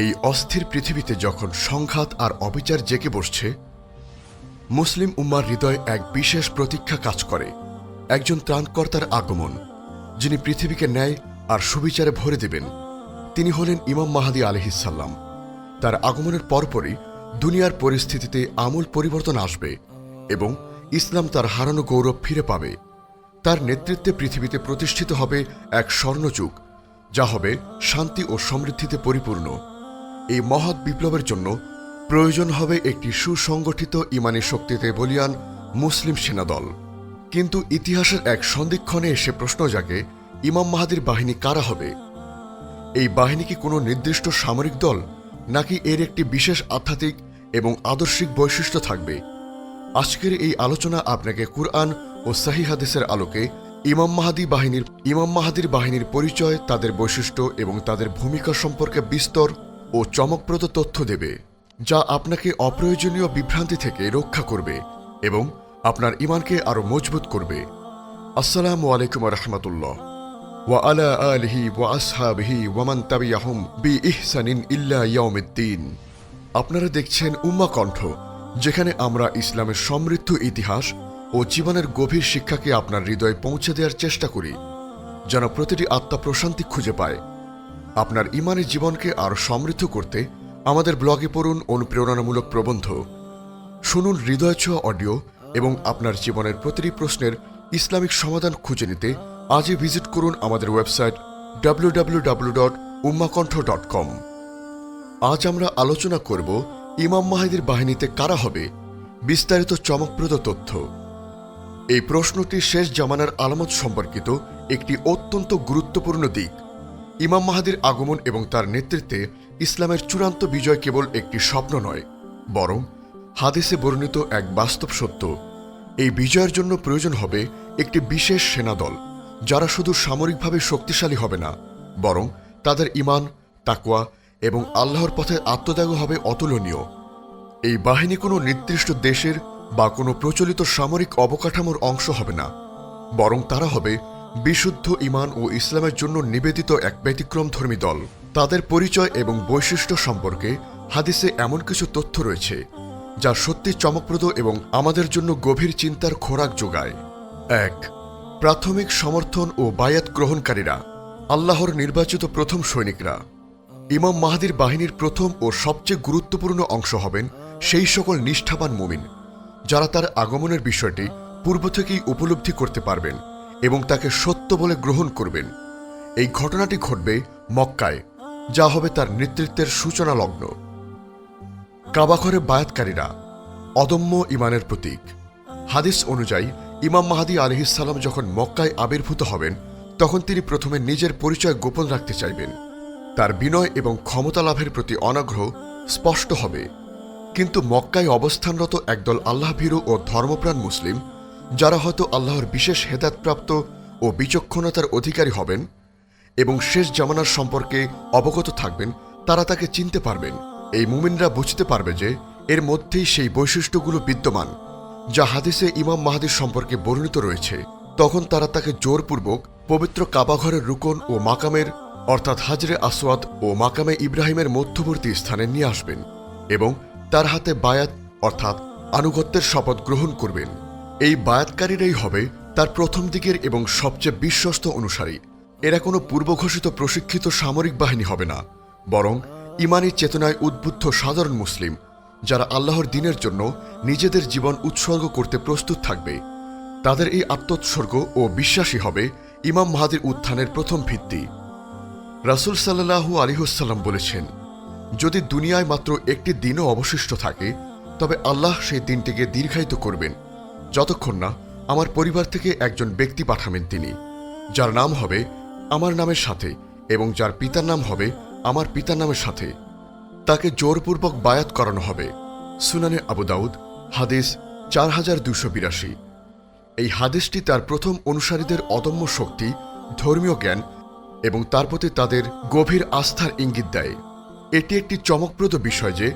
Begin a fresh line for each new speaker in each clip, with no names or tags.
এই অস্থির পৃথিবীতে যখন সংঘাত আর অবিচার জেগে বসছে, মুসলিম উম্মার হৃদয়ে এক বিশেষ প্রতীক্ষা কাজ করে। একজন ত্রাণকর্তার আগমন, যিনি পৃথিবীকে ন্যায় আর সুবিচারে ভরে দেবেন। তিনি হলেন ইমাম মাহাদি আলহিসাল্লাম তার আগমনের পরপরই দুনিয়ার পরিস্থিতিতে আমূল পরিবর্তন আসবে এবং ইসলাম তার হারানো গৌরব ফিরে পাবে। তার নেতৃত্বে পৃথিবীতে প্রতিষ্ঠিত হবে এক স্বর্ণযুগ, যা হবে শান্তি ও সমৃদ্ধিতে পরিপূর্ণ। এই মহৎ বিপ্লবের জন্য প্রয়োজন হবে একটি সুসংগঠিত ইমানি শক্তিতে বলিয়ান মুসলিম সেনাদল। কিন্তু ইতিহাসের এক সন্ধিক্ষণে এসে প্রশ্ন জাগে, ইমাম মাহাদির বাহিনী কারা হবে? এই বাহিনী কি কোনো নির্দিষ্ট সামরিক দল, নাকি এর একটি বিশেষ আধ্যাত্মিক এবং আদর্শিক বৈশিষ্ট্য থাকবে? আজকের এই আলোচনা আপনাকে কুরআন ও সাহি হাদিসের আলোকে ইমাম মাহাদি বাহিনীর, ইমাম মাহাদির বাহিনীর পরিচয়, তাদের বৈশিষ্ট্য এবং তাদের ভূমিকা সম্পর্কে বিস্তর ও চমকপ্রদ তথ্য দেবে, যা আপনাকে অপ্রয়োজনীয় বিভ্রান্তি থেকে রক্ষা করবে এবং আপনার ইমানকে আরও মজবুত করবে। আসসালামু আলাইকুম রহমতুল্লাহ ওয়া আলা আলিহি ওয়া আসহাবিহি ওয়ামান তাবিয়াহুম বি ইহসানিন ইল্লা ইয়াউমিদ্দিন। আপনারা দেখছেন উম্মা কণ্ঠ, যেখানে আমরা ইসলামের সমৃদ্ধ ইতিহাস ও জীবনের গভীর শিক্ষাকে আপনার হৃদয়ে পৌঁছে দেওয়ার চেষ্টা করি, যেন প্রতিটি আত্মা প্রশান্তি খুঁজে পায়। আপনার ইমানের জীবনকে আরও সমৃদ্ধ করতে আমাদের ব্লগে পড়ুন অনুপ্রেরণামূলক প্রবন্ধ। শুনুন হৃদয় ছোঁয়া অডিও এবং আপনার জীবনের প্রতিটি প্রশ্নের ইসলামিক সমাধান খুঁজে নিতে আজই ভিজিট করুন আমাদের ওয়েবসাইট www.ummakontho.com আজ আমরা আলোচনা করব ইমাম মাহিদির বাহিনীতে কারা হবে, বিস্তারিত চমকপ্রদ তথ্য। এই প্রশ্নটি শেষ জামানার আলামত সম্পর্কিত একটি অত্যন্ত গুরুত্বপূর্ণ দিক। ইমাম মাহাদির আগমন এবং তার নেতৃত্বে ইসলামের চূড়ান্ত বিজয় কেবল একটি স্বপ্ন নয়, বরং হাদিসে বর্ণিত এক বাস্তব সত্য। এই বিজয়ের জন্য প্রয়োজন হবে একটি বিশেষ সেনাদল যারা শুধু সামরিকভাবে শক্তিশালী হবে না, বরং তাদের ইমান তাকওয়া এবং আল্লাহর পথে আত্মত্যাগ হবে অতুলনীয়। এই বাহিনী কোনো নির্দিষ্ট দেশের বা কোনো প্রচলিত সামরিক অবকাঠামোর অংশ হবে না, বরং তারা হবে বিশুদ্ধ ইমান ও ইসলামের জন্য নিবেদিত এক ব্যতিক্রম ধর্মী দল। তাদের পরিচয় এবং বৈশিষ্ট্য সম্পর্কে হাদিসে এমন কিছু তথ্য রয়েছে, যা সত্যি চমকপ্রদ এবং আমাদের জন্য গভীর চিন্তার খোরাক যোগায়। এক, প্রাথমিক সমর্থন ও বায়াত গ্রহণকারীরা, আল্লাহর নির্বাচিত প্রথম সৈনিকরা। ইমাম মাহাদির বাহিনীর প্রথম ও সবচেয়ে গুরুত্বপূর্ণ অংশ হবেন সেই সকল নিষ্ঠাবান মুমিন, যারা তার আগমনের বিষয়টি পূর্ব থেকেই উপলব্ধি করতে পারবেন। এবং তাকে সত্য বলে গ্রহণ করবেন। এই ঘটনাটি ঘটবে মক্কায়, যা হবে তার নেতৃত্বের সূচনা লগ্ন কাবাঘরে বায়াতকারীরা অদম্য ইমানের প্রতীক। হাদিস অনুযায়ী, ইমাম মাহাদি আলহিসাল্লাম যখন মক্কায় আবির্ভূত হবেন, তখন তিনি প্রথমে নিজের পরিচয় গোপন রাখতে চাইবেন। তার বিনয় এবং ক্ষমতা লাভের প্রতি অনাগ্রহ স্পষ্ট হবে। কিন্তু মক্কায় অবস্থানরত একদল আল্লাহভীরু ও ধর্মপ্রাণ মুসলিম যারা হয়তো আল্লাহর বিশেষ হেদায়তপ্রাপ্ত ও বিচক্ষণতার অধিকারী হবেন এবং শেষ জামানার সম্পর্কে অবগত থাকবেন, তারা তাকে চিনতে পারবেন। এই মুমিনরা বুঝতে পারবে যে এর মধ্যেই সেই বৈশিষ্ট্যগুলো বিদ্যমান, যা হাদিসে ইমাম মাহাদির সম্পর্কে বর্ণিত রয়েছে। তখন তারা তাকে জোরপূর্বক পবিত্র কাবাঘরের রুকন ও মাকামের, অর্থাৎ হাজরে আসওয়াদ ও মাকামে ইব্রাহিমের মধ্যবর্তী স্থানে নিয়ে আসবেন এবং তার হাতে বায়াত, অর্থাৎ আনুগত্যের শপথ গ্রহণ করবেন। এই বায়াতকারীরাই হবে তার প্রথম দিকের এবং সবচেয়ে বিশ্বস্ত অনুসারী। এরা কোনো পূর্বঘোষিত প্রশিক্ষিত সামরিক বাহিনী হবে না, বরং ইমানি চেতনায় উদ্বুদ্ধ সাধারণ মুসলিম, যারা আল্লাহর দিনের জন্য নিজেদের জীবন উৎসর্গ করতে প্রস্তুত থাকবে। তাদের এই আত্মোৎসর্গ ও বিশ্বাসী হবে ইমাম মাহাদির উত্থানের প্রথম ভিত্তি। রাসুল সাল্লাহু আলিহসাল্লাম বলেছেন, যদি দুনিয়ায় মাত্র একটি দিনও অবশিষ্ট থাকে, তবে আল্লাহ সেই দিনটিকে দীর্ঘায়িত করবেন। যতক্ষণ না আমার পরিবার থেকে একজন ব্যক্তি পাঠাবেন তিনি, যার নাম হবে আমার নামের সাথে এবং যার পিতার নাম হবে আমার পিতার নামের সাথে। তাকে জোরপূর্বক বায়াত করানো হবে। সুনানে আবু দাউদ, হাদিস চার হাজার দুশো বিরাশি। এই হাদিসটি তার প্রথম অনুসারীদের অদম্য শক্তি, ধর্মীয় জ্ঞান এবং তার প্রতি তাদের গভীর আস্থার ইঙ্গিত দেয়। এটি একটি চমকপ্রদ বিষয় যে,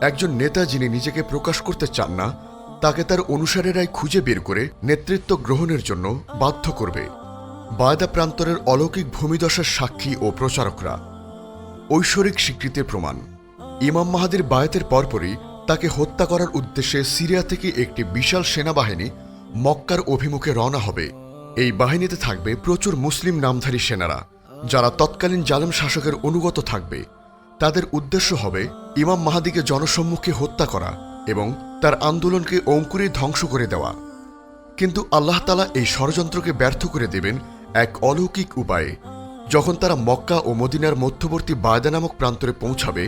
একজন নেতা যিনি নিজেকে প্রকাশ করতে চান না তাকে তার অনুসারীরাই খুঁজে বের করে নেতৃত্ব গ্রহণের জন্য বাধ্য করবে। বায়দা প্রান্তরের অলৌকিক ভূমিদশার সাক্ষী ও প্রচারকরা। ঐশ্বরিক স্বীকৃতির প্রমাণ। ইমাম মাহাদির বায়াতের পরপরই তাকে হত্যা করার উদ্দেশ্যে সিরিয়া থেকে একটি বিশাল সেনাবাহিনী মক্কার অভিমুখে রওনা হবে। এই বাহিনীতে থাকবে প্রচুর মুসলিম নামধারী সেনারা, যারা তৎকালীন জালেম শাসকের অনুগত থাকবে। তাদের উদ্দেশ্য হবে ইমাম মাহাদিকে জনসম্মুখে হত্যা করা এবং তার আন্দোলনকে অঙ্কুরে ধ্বংস করে দেওয়া। কিন্তু আল্লাহ তালা এই ষড়যন্ত্রকে ব্যর্থ করে দেবেন এক অলৌকিক উপায়ে। যখন তারা মক্কা ও মদিনার মধ্যবর্তী বায়দা নামক প্রান্তরে পৌঁছাবে,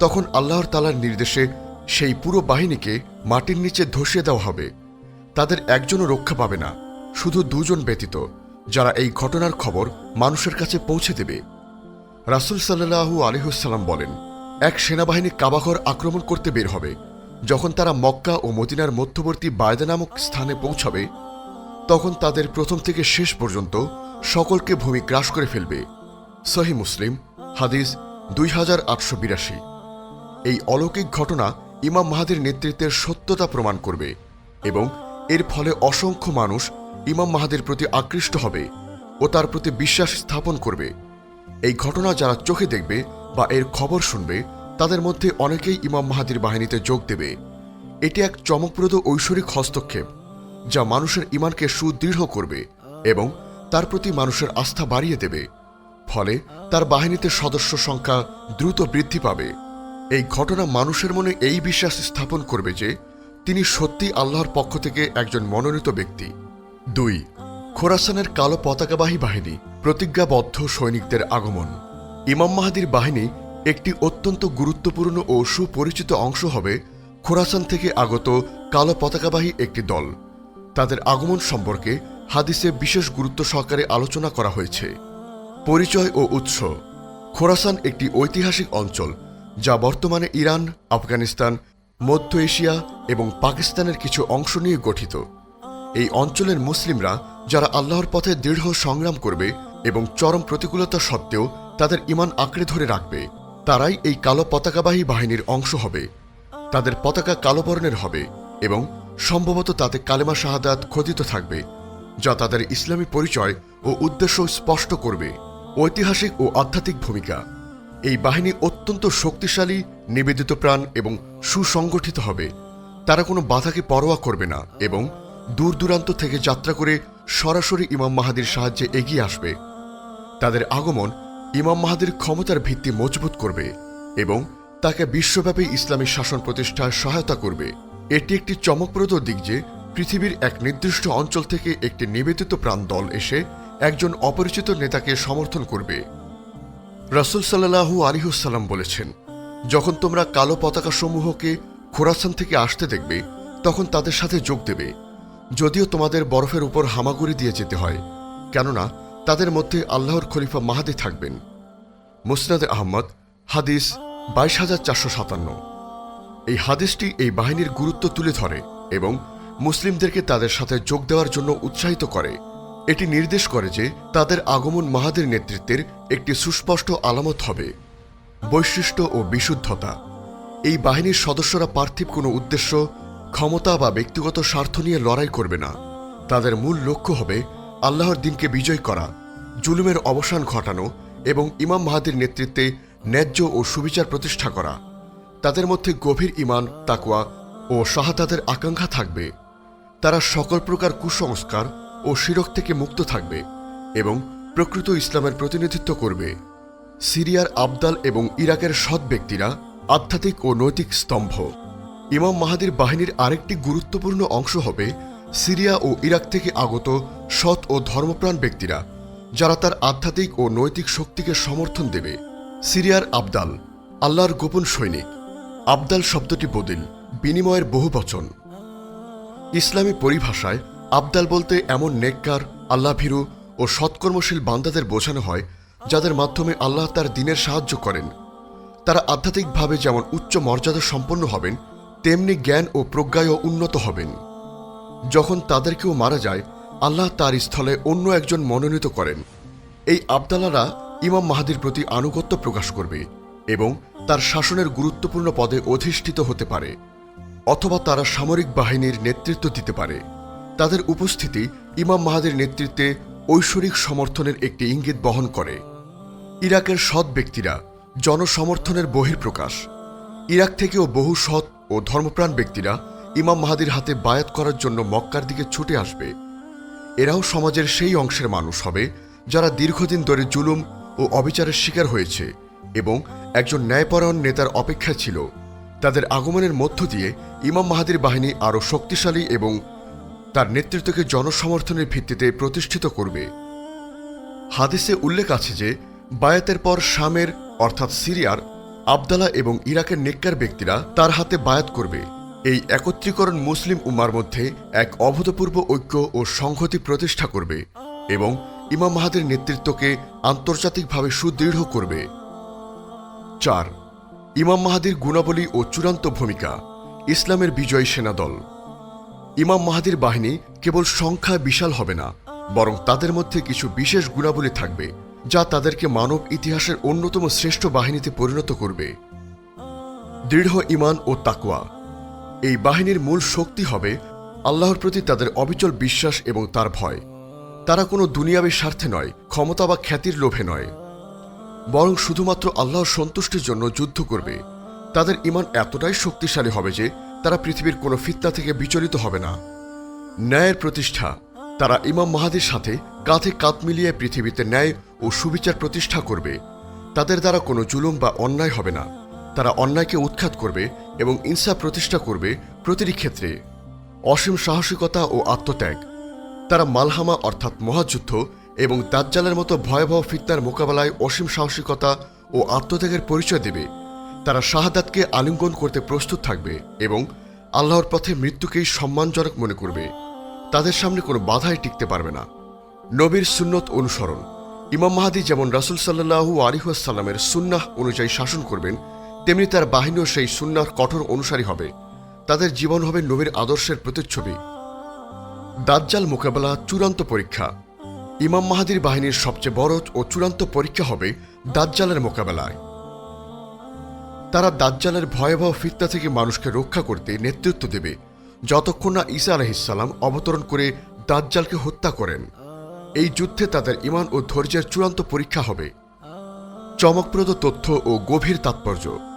তখন আল্লাহর তালার নির্দেশে সেই পুরো বাহিনীকে মাটির নিচে ধসিয়ে দেওয়া হবে। তাদের একজনও রক্ষা পাবে না, শুধু দুজন ব্যতীত, যারা এই ঘটনার খবর মানুষের কাছে পৌঁছে দেবে। রাসুল সাল্লাহু আলিহুসাল্লাম বলেন, এক সেনাবাহিনী কাবাঘর আক্রমণ করতে বের হবে। যখন তারা মক্কা ও মদিনার মধ্যবর্তী বায়দা নামক স্থানে পৌঁছাবে, তখন তাদের প্রথম থেকে শেষ পর্যন্ত সকলকে ভূমি গ্রাস করে ফেলবে। সহি মুসলিম, হাদিস দুই হাজার আটশো বিরাশি। এই অলৌকিক ঘটনা ইমাম মাহাদির নেতৃত্বের সত্যতা প্রমাণ করবে এবং এর ফলে অসংখ্য মানুষ ইমাম মাহাদির প্রতি আকৃষ্ট হবে ও তার প্রতি বিশ্বাস স্থাপন করবে। এই ঘটনা যারা চোখে দেখবে বা এর খবর শুনবে তাদের মধ্যে অনেকেই ইমাম মাহাদির বাহিনীতে যোগ দেবে। এটি এক চমকপ্রদ ঐশ্বরিক হস্তক্ষেপ, যা মানুষের ইমানকে সুদৃঢ় করবে এবং তার প্রতি মানুষের আস্থা বাড়িয়ে দেবে। ফলে তার বাহিনীতে সদস্য সংখ্যা দ্রুত বৃদ্ধি পাবে। এই ঘটনা মানুষের মনে এই বিশ্বাস স্থাপন করবে যে, তিনি সত্যি আল্লাহর পক্ষ থেকে একজন মনোনীত ব্যক্তি। দুই, খোরাসানের কালো পতাকাবাহী বাহিনী প্রতিজ্ঞাবদ্ধ সৈনিকদের আগমন। ইমাম মাহাদির বাহিনী একটি অত্যন্ত গুরুত্বপূর্ণ ও সুপরিচিত অংশ হবে খোরাসান থেকে আগত কালো পতাকাবাহী একটি দল। তাদের আগমন সম্পর্কে হাদিসে বিশেষ গুরুত্ব সহকারে আলোচনা করা হয়েছে। পরিচয় ও উৎস। খোরাসান একটি ঐতিহাসিক অঞ্চল যা বর্তমানে ইরান, আফগানিস্তান, মধ্য এশিয়া এবং পাকিস্তানের কিছু অংশ নিয়ে গঠিত। এই অঞ্চলের মুসলিমরা যারা আল্লাহর পথে দৃঢ় সংগ্রাম করবে এবং চরম প্রতিকূলতা সত্ত্বেও তাদের ইমান আঁকড়ে ধরে রাখবে। তারাই এই কালো পতাকাবাহী বাহিনীর অংশ হবে। তাদের পতাকা কালো বর্ণের হবে এবং সম্ভবত তাতে কালেমা শাহাদাত খোদিত থাকবে, যা তাদের ইসলামী পরিচয় ও উদ্দেশ্য স্পষ্ট করবে। ঐতিহাসিক ও আধ্যাত্মিক ভূমিকা। এই বাহিনী অত্যন্ত শক্তিশালী, নিবেদিত প্রাণ এবং সুসংগঠিত হবে। তারা কোনো বাধাকে পরোয়া করবে না এবং দূর দূরান্ত থেকে যাত্রা করে সরাসরি ইমাম মাহাদির সাহায্যে এগিয়ে আসবে। তাদের আগমন ইমাম মাহাদির ক্ষমতার ভিত্তি মজবুত করবে এবং তাকে বিশ্বব্যাপী ইসলামী শাসন প্রতিষ্ঠায় সহায়তা করবে। এটি একটি চমকপ্রদ দিক যে পৃথিবীর এক নির্দিষ্ট অঞ্চল থেকে একটি নিবেদিত প্রাণ দল এসে একজন অপরিচিত নেতাকে সমর্থন করবে। রাসুল সাল্লাহু আলিহুসাল্লাম বলেছেন, যখন তোমরা কালো পতাকা সমূহকে খোরাসান থেকে আসতে দেখবে, তখন তাদের সাথে যোগ দেবে। যদিও তোমাদের বরফের উপর হামাগুড়ি দিয়ে যেতে হয়, কেননা তাদের মধ্যে আল্লাহর খলিফা মাহাদি থাকবেন। মুসনাদে আহমদ, হাদিস বাইশ হাজার চারশো সাতান্ন। এই হাদিসটি এই বাহিনীর গুরুত্ব তুলে ধরে এবং মুসলিমদেরকে তাদের সাথে যোগ দেওয়ার জন্য উৎসাহিত করে। এটি নির্দেশ করে যে তাদের আগমন মাহাদের নেতৃত্বের একটি সুস্পষ্ট আলামত হবে। বৈশিষ্ট্য ও বিশুদ্ধতা। এই বাহিনীর সদস্যরা পার্থিব কোনো উদ্দেশ্য, ক্ষমতা বা ব্যক্তিগত স্বার্থ নিয়ে লড়াই করবে না। তাদের মূল লক্ষ্য হবে আল্লাহর দিনকে বিজয় করা, জুলুমের অবসান ঘটানো এবং ইমাম মাহাদির নেতৃত্বে ন্যায্য ও সুবিচার প্রতিষ্ঠা করা। তাদের মধ্যে গভীর ইমান তাকুয়া ও শাহাদাতের আকাঙ্ক্ষা থাকবে। তারা সকল প্রকার কুসংস্কার ও শিরক থেকে মুক্ত থাকবে এবং প্রকৃত ইসলামের প্রতিনিধিত্ব করবে। সিরিয়ার আবদাল এবং ইরাকের সৎ ব্যক্তিরা আধ্যাত্মিক ও নৈতিক স্তম্ভ। ইমাম মাহাদির বাহিনীর আরেকটি গুরুত্বপূর্ণ অংশ হবে সিরিয়া ও ইরাক থেকে আগত সৎ ও ধর্মপ্রাণ ব্যক্তিরা, যারা তার আধ্যাত্মিক ও নৈতিক শক্তিকে সমর্থন দেবে। সিরিয়ার আবদাল, আল্লাহর গোপন সৈনিক। আবদাল শব্দটি বদিল বিনিময়ের বহু বচন। ইসলামী পরিভাষায় আবদাল বলতে এমন নেককার, আল্লাভীরু ও সৎকর্মশীল বান্দাদের বোঝানো হয়, যাদের মাধ্যমে আল্লাহ তার দিনের সাহায্য করেন। তারা আধ্যাত্মিকভাবে যেমন উচ্চ মর্যাদা সম্পন্ন হবেন, তেমনি জ্ঞান ও প্রজ্ঞায়ও উন্নত হবেন। যখন তাদেরকেও মারা যায়, আল্লাহ তার স্থলে অন্য একজন মনোনীত করেন। এই আবদালারা ইমাম মাহাদির প্রতি আনুগত্য প্রকাশ করবে এবং তার শাসনের গুরুত্বপূর্ণ পদে অধিষ্ঠিত হতে পারে, অথবা তারা সামরিক বাহিনীর নেতৃত্ব দিতে পারে। তাদের উপস্থিতি ইমাম মাহাদের নেতৃত্বে ঐশ্বরিক সমর্থনের একটি ইঙ্গিত বহন করে। ইরাকের সৎ ব্যক্তিরা জনসমর্থনের বহির্প্রকাশ ইরাক থেকেও বহু সৎ ও ধর্মপ্রাণ ব্যক্তিরা ইমাম মাহাদির হাতে বায়াত করার জন্য মক্কার দিকে ছুটে আসবে। এরাও সমাজের সেই অংশের মানুষ হবে, যারা দীর্ঘদিন ধরে জুলুম ও অবিচারের শিকার হয়েছে এবং একজন ন্যায়পরায়ণ নেতার অপেক্ষা ছিল। তাদের আগমনের মধ্য দিয়ে ইমাম মাহাদির বাহিনী আরও শক্তিশালী এবং তার নেতৃত্বকে জনসমর্থনের ভিত্তিতে প্রতিষ্ঠিত করবে। হাদিসে উল্লেখ আছে যে, বায়াতের পর শামের, অর্থাৎ সিরিয়ার, আবদালা এবং ইরাকের নেককার ব্যক্তিরা তার হাতে বায়াত করবে। এই একত্রীকরণ মুসলিম উম্মার মধ্যে এক অভূতপূর্ব ঐক্য ও সংহতি প্রতিষ্ঠা করবে এবং ইমাম মাহাদের নেতৃত্বকে আন্তর্জাতিকভাবে সুদৃঢ় করবে। চার, ইমাম মাহাদির গুণাবলী ও চূড়ান্ত ভূমিকা, ইসলামের বিজয়ী সেনাদল ইমাম মাহাদির বাহিনী কেবল সংখ্যায় বিশাল হবে না, বরং তাদের মধ্যে কিছু বিশেষ গুণাবলী থাকবে, যা তাদেরকে মানব ইতিহাসের অন্যতম শ্রেষ্ঠ বাহিনীতে পরিণত করবে। দৃঢ় ইমান ও তাকুয়া এই বাহিনীর মূল শক্তি হবে আল্লাহর প্রতি তাদের অবিচল বিশ্বাস এবং তার ভয়। তারা কোনো দুনিয়াবী স্বার্থে নয়, ক্ষমতা বা খ্যাতির লোভে নয়। বরং শুধুমাত্র আল্লাহর সন্তুষ্টির জন্য যুদ্ধ করবে। তাদের ইমান এতটাই শক্তিশালী হবে যে তারা পৃথিবীর কোনো ফিতনা থেকে বিচলিত হবে না। ন্যায়ের প্রতিষ্ঠা। তারা ইমাম মাহাদির সাথে কাঁধে কাঁধ মিলিয়ে পৃথিবীতে ন্যায় ও সুবিচার প্রতিষ্ঠা করবে। তাদের দ্বারা কোনো জুলুম বা অন্যায় হবে না। তারা অন্যায়কে উৎখাত করবে এবং ইনসাফ প্রতিষ্ঠা করবে প্রতিটি ক্ষেত্রে। অসীম সাহসিকতা ও আত্মত্যাগ। তারা মালহামা অর্থাৎ মহাযুদ্ধ এবং দাজ্জালের মতো ভয়াবহ ফিতনার মোকাবেলায় অসীম সাহসিকতা ও আত্মত্যাগের পরিচয় দেবে। তারা শাহাদাতকে আলিঙ্গন করতে প্রস্তুত থাকবে এবং আল্লাহর পথে মৃত্যুকেই সম্মানজনক মনে করবে। তাদের সামনে কোনো বাধাই টিকতে পারবে না। নবীর সুন্নত অনুসরণ। ইমাম মাহাদি যেমন রাসুল সাল্লাহু আলিহাসাল্লামের সুন্নাহ অনুযায়ী শাসন করবেন তেমনি তার বাহিনীও সেই সুন্নাহর কঠোর অনুসারী হবে। তাদের জীবন হবে নবীর আদর্শের প্রতিচ্ছবি। দাজ্জাল মোকাবেলা চূড়ান্ত পরীক্ষা। ইমাম মাহাদির বাহিনীর সবচেয়ে বড় ও চূড়ান্ত পরীক্ষা হবে দাজ্জালের মোকাবেলায়। তারা দাজ্জালের ভয়াবহ ফিতনা থেকে মানুষকে রক্ষা করতে নেতৃত্ব দেবে। যতক্ষণ না ঈসা আলহিসাল্লাম অবতরণ করে দাজ্জালকে হত্যা করেন। এই যুদ্ধে তাদের ইমান ও ধৈর্যের চূড়ান্ত পরীক্ষা হবে। চমকপ্রদ তথ্য ও গভীর তাৎপর্য।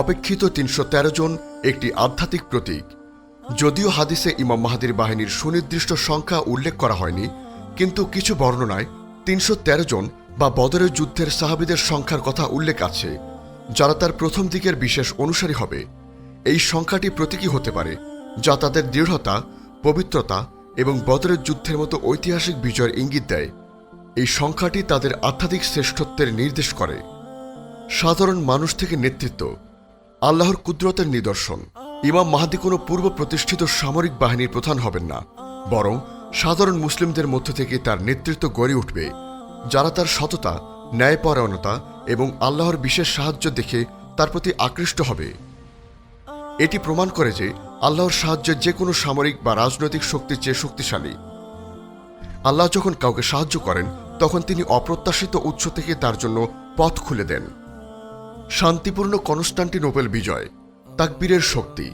অপেক্ষিত তিনশো তেরো জন একটি আধ্যাত্মিক প্রতীক। যদিও হাদিসে ইমাম মাহাদির বাহিনীর সুনির্দিষ্ট সংখ্যা উল্লেখ করা হয়নি, কিন্তু কিছু বর্ণনায় তিনশো তেরো জন বা বদরের যুদ্ধের সাহাবিদের সংখ্যার কথা উল্লেখ আছে, যারা তার প্রথম দিকের বিশেষ অনুসারী হবে। এই সংখ্যাটি প্রতীকী হতে পারে, যা তাদের দৃঢ়তা, পবিত্রতা এবং বদরের যুদ্ধের মতো ঐতিহাসিক বিজয়ের ইঙ্গিত দেয়। এই সংখ্যাটি তাদের আধ্যাত্মিক শ্রেষ্ঠত্বের নির্দেশ করে। সাধারণ মানুষ থেকে নেতৃত্ব আল্লাহর কুদরতের নিদর্শন। ইমাম মাহাদি কোনো পূর্ব প্রতিষ্ঠিত সামরিক বাহিনীর প্রধান হবেন না, বরং সাধারণ মুসলিমদের মধ্য থেকে তার নেতৃত্ব গড়ে উঠবে, যারা তার সততা, ন্যায়পরায়ণতা এবং আল্লাহর বিশেষ সাহায্য দেখে তার প্রতি আকৃষ্ট হবে। এটি প্রমাণ করে যে আল্লাহর সাহায্যে যে কোনো সামরিক বা রাজনৈতিক শক্তির চেয়ে শক্তিশালী। আল্লাহ যখন কাউকে সাহায্য করেন, তখন তিনি অপ্রত্যাশিত উৎস থেকে তার জন্য পথ খুলে দেন। শান্তিপূর্ণ কনস্টান্টিনোপেল বিজয়, তাকবীরের শক্তি।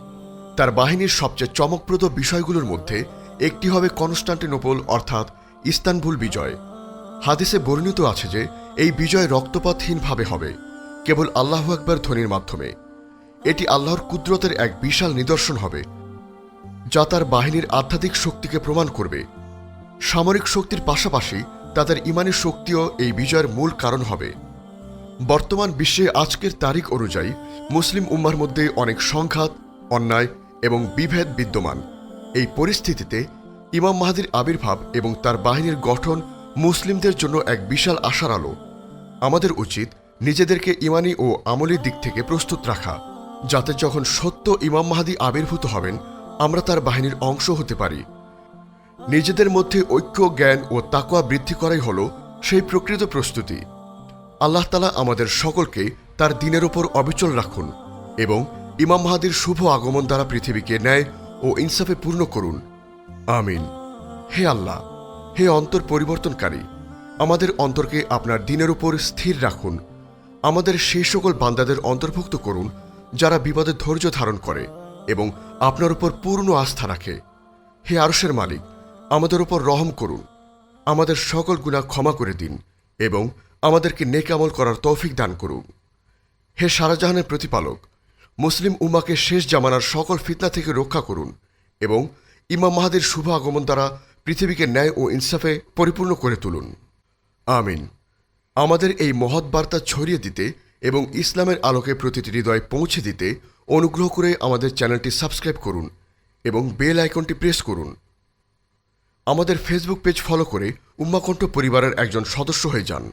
তার বাহিনীর সবচেয়ে চমকপ্রদ বিষয়গুলোর মধ্যে একটি হবে কনস্টান্টিনোপল, অর্থাৎ ইস্তানবুল বিজয়। হাদিসে বর্ণিত আছে যে, এই বিজয় রক্তপাতহীনভাবে হবে, কেবল আল্লাহ আকবর ধ্বনির মাধ্যমে। এটি আল্লাহর কুদরতের এক বিশাল নিদর্শন হবে, যা তার বাহিনীর আধ্যাত্মিক শক্তিকে প্রমাণ করবে। সামরিক শক্তির পাশাপাশি তাদের ইমানের শক্তিও এই বিজয়ের মূল কারণ হবে। বর্তমান বিশ্বে আজকের তারিখ অনুযায়ী মুসলিম উম্মার মধ্যে অনেক সংঘাত, অন্যায় এবং বিভেদ বিদ্যমান। এই পরিস্থিতিতে ইমাম মাহাদির আবির্ভাব এবং তার বাহিনীর গঠন মুসলিমদের জন্য এক বিশাল আশার আলো। আমাদের উচিত নিজেদেরকে ইমানি ও আমলের দিক থেকে প্রস্তুত রাখা, যাতে যখন সত্য ইমাম মাহাদি আবির্ভূত হবেন, আমরা তার বাহিনীর অংশ হতে পারি। নিজেদের মধ্যে ঐক্য, জ্ঞান ও তাকোয়া বৃদ্ধি করাই হল সেই প্রকৃত প্রস্তুতি। আল্লাহ তালা আমাদের সকলকে তার দিনের ওপর অবিচল রাখুন এবং ইমাম মাহাদির শুভ আগমন দ্বারা পৃথিবীকে ন্যায় ও ইনসাফে পূর্ণ করুন। আমিন। হে আল্লাহ, হে অন্তর পরিবর্তনকারী, আমাদের অন্তরকে আপনার দিনের উপর স্থির রাখুন। আমাদের সেই সকল বান্দাদের অন্তর্ভুক্ত করুন, যারা বিপদে ধৈর্য ধারণ করে এবং আপনার উপর পূর্ণ আস্থা রাখে। হে আরশের মালিক, আমাদের উপর রহম করুন। আমাদের সকল গুণা ক্ষমা করে দিন এবং আমাদেরকে নেক আমল করার তৌফিক দান করুন। হে সারাজাহানের প্রতিপালক, মুসলিম উম্মাকে শেষ জামানার সকল ফিতনা থেকে রক্ষা করুন এবং ইমাম মাহাদের শুভ আগমন দ্বারা পৃথিবীকে ন্যায় ও ইনসাফে পরিপূর্ণ করে তুলুন। আমিন। আমাদের এই মহৎ বার্তা ছড়িয়ে দিতে এবং ইসলামের আলোকে প্রতিটি হৃদয় পৌঁছে দিতে অনুগ্রহ করে আমাদের চ্যানেলটি সাবস্ক্রাইব করুন এবং বেল আইকনটি প্রেস করুন। আমাদের ফেসবুক পেজ ফলো করে উম্মাকণ্ঠ পরিবারের একজন সদস্য হয়ে যান।